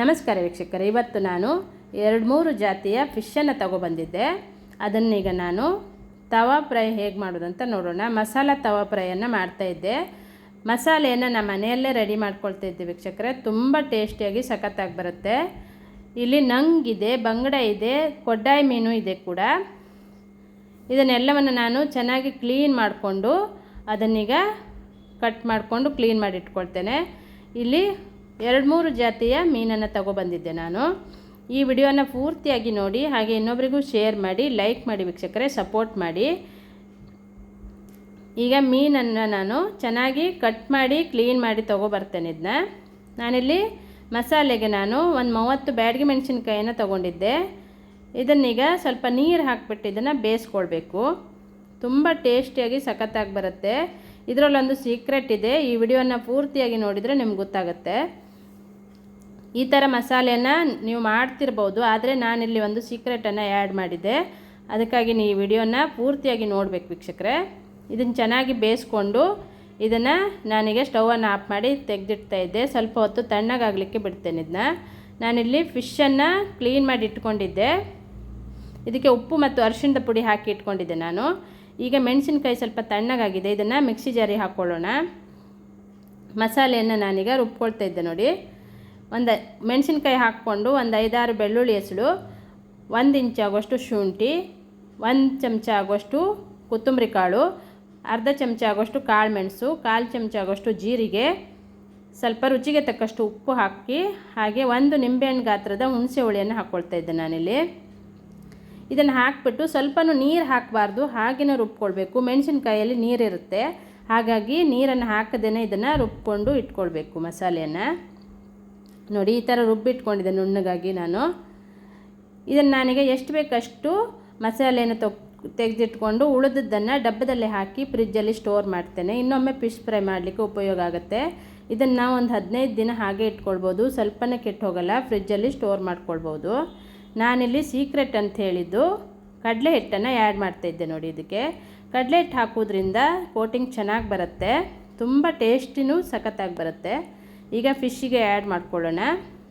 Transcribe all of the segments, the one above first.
ನಮಸ್ಕಾರ ವೀಕ್ಷಕರೇ, ಇವತ್ತು ನಾನು ಎರಡು ಮೂರು ಜಾತಿಯ ಫಿಶನ್ನು ತಗೊಬಂದಿದ್ದೆ. ಅದನ್ನೀಗ ನಾನು ತವಾ ಫ್ರೈ ಹೇಗೆ ಮಾಡೋದಂತ ನೋಡೋಣ. ಮಸಾಲ ತವಾ ಫ್ರೈಯನ್ನು ಮಾಡ್ತಾಯಿದ್ದೆ ಮಸಾಲೆಯನ್ನು ನಮ್ಮ ಮನೆಯಲ್ಲೇ ರೆಡಿ ಮಾಡ್ಕೊಳ್ತಾ ಇದ್ದೆ ವೀಕ್ಷಕರೇ. ತುಂಬ ಟೇಸ್ಟಿಯಾಗಿ ಸಖತ್ತಾಗಿ ಬರುತ್ತೆ. ಇಲ್ಲಿ ನಂಗಿದೆ ಬಂಗಡ ಇದೆ, ಕೊಡ್ಡಾಯಿ ಮೀನು ಇದೆ ಕೂಡ. ಇದನ್ನೆಲ್ಲವನ್ನು ನಾನು ಚೆನ್ನಾಗಿ ಕ್ಲೀನ್ ಮಾಡಿಕೊಂಡು ಅದನ್ನೀಗ ಕಟ್ ಮಾಡಿಕೊಂಡು ಕ್ಲೀನ್ ಮಾಡಿ ಇಟ್ಕೊಳ್ತೇನೆ. ಇಲ್ಲಿ ಎರಡು ಮೂರು ಜಾತಿಯ ಮೀನನ್ನು ತಗೊಬಂದಿದ್ದೆ ನಾನು. ಈ ವಿಡಿಯೋನ ಪೂರ್ತಿಯಾಗಿ ನೋಡಿ, ಹಾಗೆ ಇನ್ನೊಬ್ಬರಿಗೂ ಶೇರ್ ಮಾಡಿ, ಲೈಕ್ ಮಾಡಿ ವೀಕ್ಷಕರೇ, ಸಪೋರ್ಟ್ ಮಾಡಿ. ಈಗ ಮೀನನ್ನು ನಾನು ಚೆನ್ನಾಗಿ ಕಟ್ ಮಾಡಿ, ಕ್ಲೀನ್ ಮಾಡಿ ತೊಗೊಬರ್ತೇನೆ ಇದನ್ನ ನಾನಿಲ್ಲಿ ಮಸಾಲೆಗೆ ನಾನು ಒಂದು ಮೂವತ್ತು ಬ್ಯಾಡಗಿ ಮೆಣಸಿನ್ಕಾಯಿನ ತೊಗೊಂಡಿದ್ದೆ. ಇದನ್ನೀಗ ಸ್ವಲ್ಪ ನೀರು ಹಾಕ್ಬಿಟ್ಟು ಇದನ್ನು ಬೇಯಿಸ್ಕೊಳ್ಬೇಕು. ತುಂಬ ಟೇಸ್ಟಿಯಾಗಿ ಸಖತ್ತಾಗಿ ಬರುತ್ತೆ. ಇದರಲ್ಲೊಂದು ಸೀಕ್ರೆಟ್ ಇದೆ. ಈ ವಿಡಿಯೋನ ಪೂರ್ತಿಯಾಗಿ ನೋಡಿದರೆ ನಿಮ್ಗೆ ಗೊತ್ತಾಗುತ್ತೆ. ಈ ಥರ ಮಸಾಲೆನ ನೀವು ಮಾಡ್ತಿರ್ಬೋದು, ಆದರೆ ನಾನಿಲ್ಲಿ ಒಂದು ಸೀಕ್ರೆಟನ್ನು ಆ್ಯಡ್ ಮಾಡಿದ್ದೆ. ಅದಕ್ಕಾಗಿ ನೀವು ವಿಡಿಯೋನ ಪೂರ್ತಿಯಾಗಿ ನೋಡಬೇಕು ವೀಕ್ಷಕರೇ. ಇದನ್ನು ಚೆನ್ನಾಗಿ ಬೇಯಿಸ್ಕೊಂಡು ಇದನ್ನು ನಾನೀಗ ಸ್ಟವನ್ನು ಆಫ್ ಮಾಡಿ ತೆಗೆದಿಡ್ತಾ ಇದ್ದೆ. ಸ್ವಲ್ಪ ಹೊತ್ತು ತಣ್ಣಗಾಗಲಿಕ್ಕೆ ಬಿಡ್ತೇನೆ ಇದನ್ನ ನಾನಿಲ್ಲಿ ಫಿಶನ್ನು ಕ್ಲೀನ್ ಮಾಡಿ ಇಟ್ಕೊಂಡಿದ್ದೆ. ಇದಕ್ಕೆ ಉಪ್ಪು ಮತ್ತು ಅರಿಶಿಣದ ಪುಡಿ ಹಾಕಿ ಇಟ್ಕೊಂಡಿದ್ದೆ ನಾನು. ಈಗ ಮೆಣಸಿನ್ಕಾಯಿ ಸ್ವಲ್ಪ ತಣ್ಣಗಾಗಿದೆ, ಇದನ್ನು ಮಿಕ್ಸಿ ಜಾರಿ ಹಾಕ್ಕೊಳ್ಳೋಣ ಮಸಾಲೆಯನ್ನು ನಾನೀಗ ರುಬ್ಕೊಳ್ತಾ ಇದ್ದೆ ನೋಡಿ. ಒಂದು ಮೆಣಸಿನ್ಕಾಯಿ ಹಾಕ್ಕೊಂಡು ಒಂದು ಐದಾರು ಬೆಳ್ಳುಳ್ಳಿ ಹೆಸಳು, ಒಂದು ಇಂಚ್ ಆಗೋಷ್ಟು ಶುಂಠಿ, ಒಂದು ಚಮಚ ಆಗೋಷ್ಟು ಕೊತ್ತಂಬರಿ ಕಾಳು, ಅರ್ಧ ಚಮಚ ಆಗೋಷ್ಟು ಕಾಳು ಮೆಣಸು, ಕಾಲು ಚಮಚ ಆಗೋಷ್ಟು ಜೀರಿಗೆ, ಸ್ವಲ್ಪ ರುಚಿಗೆ ತಕ್ಕಷ್ಟು ಉಪ್ಪು ಹಾಕಿ, ಹಾಗೆ ಒಂದು ನಿಂಬೆಹಣ್ಣು ಗಾತ್ರದ ಹುಣಸೆ ಹುಳಿಯನ್ನು ಹಾಕ್ಕೊಳ್ತಾ ಇದ್ದೆ ನಾನಿಲ್ಲಿ. ಇದನ್ನು ಹಾಕಿಬಿಟ್ಟು ಸ್ವಲ್ಪನೂ ನೀರು ಹಾಕಬಾರ್ದು ಹಾಗೆಯೇ ರುಬ್ಕೊಳ್ಬೇಕು. ಮೆಣಸಿನ್ಕಾಯಲ್ಲಿ ನೀರಿರುತ್ತೆ. ಹಾಗಾಗಿ ನೀರನ್ನು ಹಾಕದೇ ಇದನ್ನು ರುಬ್ಕೊಂಡು ಇಟ್ಕೊಳ್ಬೇಕು ಮಸಾಲೆಯನ್ನು. ನೋಡಿ, ಈ ಥರ ರುಬ್ಬಿಟ್ಕೊಂಡಿದ್ದೆ ನುಣ್ಣಗಾಗಿ ನಾನು. ಇದನ್ನು ನನಗೆ ಎಷ್ಟು ಬೇಕಷ್ಟು ಮಸಾಲೆಯನ್ನು ತೊಗ್ ತೆಗೆದಿಟ್ಕೊಂಡು ಉಳಿದದ್ದನ್ನು ಡಬ್ಬದಲ್ಲಿ ಹಾಕಿ ಫ್ರಿಜ್ಜಲ್ಲಿ ಸ್ಟೋರ್ ಮಾಡ್ತೇನೆ. ಇನ್ನೊಮ್ಮೆ ಫಿಶ್ ಫ್ರೈ ಮಾಡಲಿಕ್ಕೆ ಉಪಯೋಗ ಆಗುತ್ತೆ. ಇದನ್ನು ನಾವು ಒಂದು ಹದಿನೈದು ದಿನ ಹಾಗೆ ಇಟ್ಕೊಳ್ಬೋದು. ಸ್ವಲ್ಪನೇ ಕೆಟ್ಟು ಹೋಗಲ್ಲ. ಫ್ರಿಜ್ಜಲ್ಲಿ ಸ್ಟೋರ್ ಮಾಡ್ಕೊಳ್ಬೋದು. ನಾನಿಲ್ಲಿ ಸೀಕ್ರೆಟ್ ಅಂತ ಹೇಳಿದ್ದು ಕಡಲೆ ಹಿಟ್ಟನ್ನು ಆ್ಯಡ್ ಮಾಡ್ತಾಯಿದ್ದೆ ನೋಡಿ ಇದಕ್ಕೆ. ಕಡಲೆ ಹಿಟ್ಟು ಹಾಕೋದ್ರಿಂದ ಕೋಟಿಂಗ್ ಚೆನ್ನಾಗಿ ಬರುತ್ತೆ, ತುಂಬ ಟೇಸ್ಟಿನೂ ಸಖತ್ತಾಗಿ ಬರುತ್ತೆ. ಈಗ ಫಿಶ್ಶಿಗೆ ಆ್ಯಡ್ ಮಾಡ್ಕೊಳ್ಳೋಣ.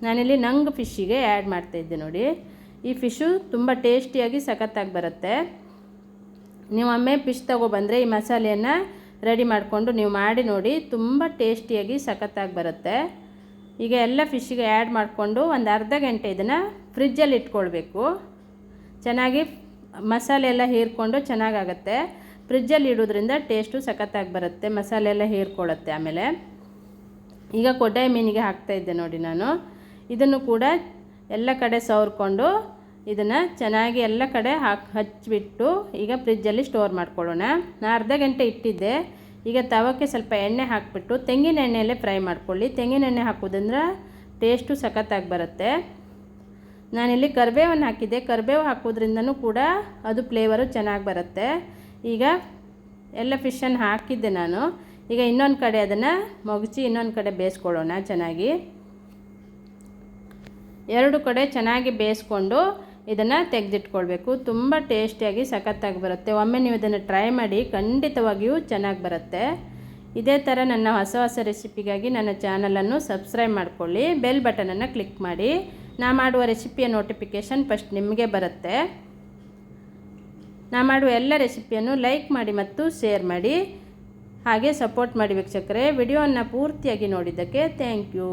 ನಾನಿಲ್ಲಿ ನಂಗ್ ಫಿಶ್ಶಿಗೆ ಆ್ಯಡ್ ಮಾಡ್ತಾಯಿದ್ದೆ ನೋಡಿ. ಈ ಫಿಶು ತುಂಬ ಟೇಸ್ಟಿಯಾಗಿ ಸಖತ್ತಾಗಿ ಬರುತ್ತೆ. ನೀವು ಒಮ್ಮೆ ಫಿಶ್ ತೊಗೊಬಂದರೆ ಈ ಮಸಾಲೆಯನ್ನು ರೆಡಿ ಮಾಡಿಕೊಂಡು ನೀವು ಮಾಡಿ ನೋಡಿ ತುಂಬ ಟೇಸ್ಟಿಯಾಗಿ ಸಖತ್ತಾಗಿ ಬರುತ್ತೆ. ಈಗ ಎಲ್ಲ ಫಿಶ್ಗೆ ಆ್ಯಡ್ ಮಾಡಿಕೊಂಡು ಒಂದು ಅರ್ಧ ಗಂಟೆ ಇದನ್ನು ಫ್ರಿಜ್ಜಲ್ಲಿ ಇಟ್ಕೊಳ್ಬೇಕು. ಚೆನ್ನಾಗಿ ಮಸಾಲೆ ಎಲ್ಲ ಹೀರ್ಕೊಂಡು ಚೆನ್ನಾಗಾಗತ್ತೆ. ಫ್ರಿಜ್ಜಲ್ಲಿ ಇಡೋದ್ರಿಂದ ಟೇಸ್ಟು ಸಖತ್ತಾಗಿ ಬರುತ್ತೆ, ಮಸಾಲೆ ಎಲ್ಲ ಹೀರ್ಕೊಳ್ಳುತ್ತೆ ಆಮೇಲೆ. ಈಗ ಕೊಡ್ಡಾಯಿ ಮೀನಿಗೆ ಹಾಕ್ತಾಯಿದ್ದೆ ನೋಡಿ ನಾನು. ಇದನ್ನು ಕೂಡ ಎಲ್ಲ ಕಡೆ ಸವರ್ಕೊಂಡು ಇದನ್ನು ಚೆನ್ನಾಗಿ ಎಲ್ಲ ಕಡೆ ಹಾಕಿ ಹಚ್ಚಿಬಿಟ್ಟು ಈಗ ಫ್ರಿಜ್ಜಲ್ಲಿ ಸ್ಟೋರ್ ಮಾಡ್ಕೊಳ್ಳೋಣ. ನಾನು ಅರ್ಧ ಗಂಟೆ ಇಟ್ಟಿದ್ದೆ. ಈಗ ತವಕ್ಕೆ ಸ್ವಲ್ಪ ಎಣ್ಣೆ ಹಾಕಿಬಿಟ್ಟು ತೆಂಗಿನ ಎಣ್ಣೆಯಲ್ಲೇ ಫ್ರೈ ಮಾಡ್ಕೊಳ್ಳಿ. ತೆಂಗಿನ ಎಣ್ಣೆ ಹಾಕೋದಂದ್ರೆ ಟೇಸ್ಟು ಸಖತ್ತಾಗಿ ಬರುತ್ತೆ. ನಾನಿಲ್ಲಿ ಕರಿಬೇವನ್ನು ಹಾಕಿದ್ದೆ. ಕರಿಬೇವು ಹಾಕೋದ್ರಿಂದನೂ ಕೂಡ ಅದು ಫ್ಲೇವರು ಚೆನ್ನಾಗಿ ಬರುತ್ತೆ. ಈಗ ಎಲ್ಲ ಫಿಶನ್ನು ಹಾಕಿದ್ದೆ ನಾನು. ಈಗ ಇನ್ನೊಂದು ಕಡೆ ಅದನ್ನು ಮಗುಚಿ ಇನ್ನೊಂದು ಕಡೆ ಬೇಯಿಸ್ಕೊಳ್ಳೋಣ ಚೆನ್ನಾಗಿ. ಎರಡು ಕಡೆ ಚೆನ್ನಾಗಿ ಬೇಯಿಸ್ಕೊಂಡು ಇದನ್ನು ತೆಗೆದಿಟ್ಕೊಳ್ಬೇಕು. ತುಂಬ ಟೇಸ್ಟಿಯಾಗಿ ಸಖತ್ತಾಗಿ ಬರುತ್ತೆ. ಒಮ್ಮೆ ನೀವು ಇದನ್ನು ಟ್ರೈ ಮಾಡಿ ಖಂಡಿತವಾಗಿಯೂ ಚೆನ್ನಾಗಿ ಬರುತ್ತೆ. ಇದೇ ಥರ ನನ್ನ ಹೊಸ ಹೊಸ ರೆಸಿಪಿಗಾಗಿ ನನ್ನ ಚಾನಲನ್ನು ಸಬ್ಸ್ಕ್ರೈಬ್ ಮಾಡ್ಕೊಳ್ಳಿ. ಬೆಲ್ ಬಟನನ್ನು ಕ್ಲಿಕ್ ಮಾಡಿ. ನಾ ಮಾಡುವ ರೆಸಿಪಿಯ ನೋಟಿಫಿಕೇಷನ್ ಫಸ್ಟ್ ನಿಮಗೆ ಬರುತ್ತೆ. ನಾ ಮಾಡುವ ಎಲ್ಲ ರೆಸಿಪಿಯನ್ನು ಲೈಕ್ ಮಾಡಿ ಮತ್ತು ಶೇರ್ ಮಾಡಿ. ಹಾಗೆ ಸಪೋರ್ಟ್ ಮಾಡಿ ವೀಕ್ಷಕರೇ. ವಿಡಿಯೋವನ್ನು ಪೂರ್ತಿಯಾಗಿ ನೋಡಿದ್ದಕ್ಕೆ ಥ್ಯಾಂಕ್ ಯು